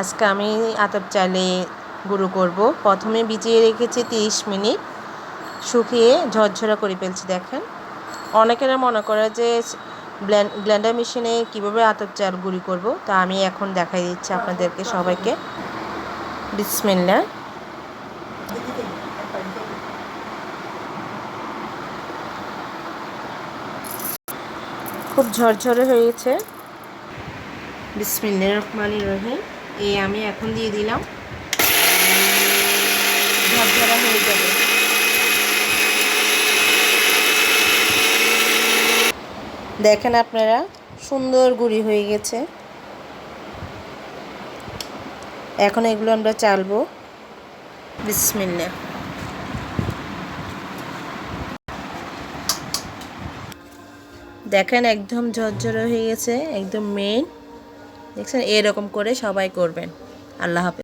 আজকে আমি আতপ চালে গুঁড়ো করব। প্রথমে ভিজিয়ে রেখেছি তিরিশ মিনিট। শুকিয়ে ঝরঝরা করে ফেলছি, দেখেন। অনেকেরা মনে করে যে ব্লেন্ডার মেশিনে কীভাবে আতপ চাল গুঁড়ি করব, তা আমি এখন দেখাই দিচ্ছি আপনাদেরকে সবাইকে। বিসমিল্লা খুব ঝরঝরে হয়েছে। বিসমিল্লা রহমানি রহিম। এই আমি এখন দিয়ে দিলাম। ঝরঝরা হয়ে যাবে। দেখেন আপনারা, সুন্দর গুড়ি হয়ে গেছে। এখন এগুলো আমরা চালবো। বিসমিল্লা দেখেন একদম ঝরঝরে হয়ে গেছে, একদম মেন দেখছেন? এরকম করে সবাই করবেন। আল্লাহ হাফেজ।